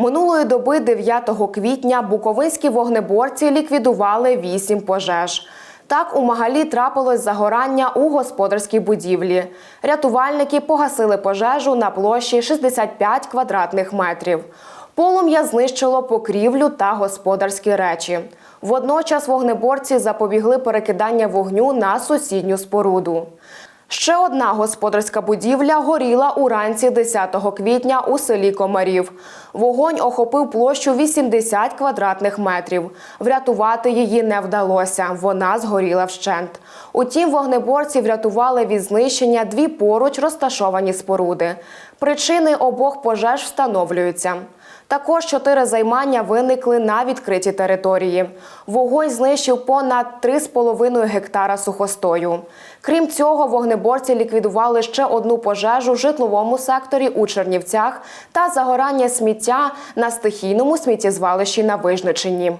Минулої доби 9 квітня буковинські вогнеборці ліквідували 8 пожеж. Так у Магалі трапилось загорання у господарській будівлі. Рятувальники погасили пожежу на площі 65 квадратних метрів. Полум'я знищило покрівлю та господарські речі. Водночас вогнеборці запобігли перекидання вогню на сусідню споруду. Ще одна господарська будівля горіла уранці 10 квітня у селі Комарів. Вогонь охопив площу 80 квадратних метрів. Врятувати її не вдалося. Вона згоріла вщент. Утім, вогнеборці врятували від знищення дві поруч розташовані споруди. Причини обох пожеж встановлюються. Також чотири займання виникли на відкритій території. Вогонь знищив понад 3,5 гектара сухостою. Крім цього, вогнеборці ліквідували ще одну пожежу в житловому секторі у Чернівцях та загорання сміття на стихійному сміттєзвалищі на Вижничині.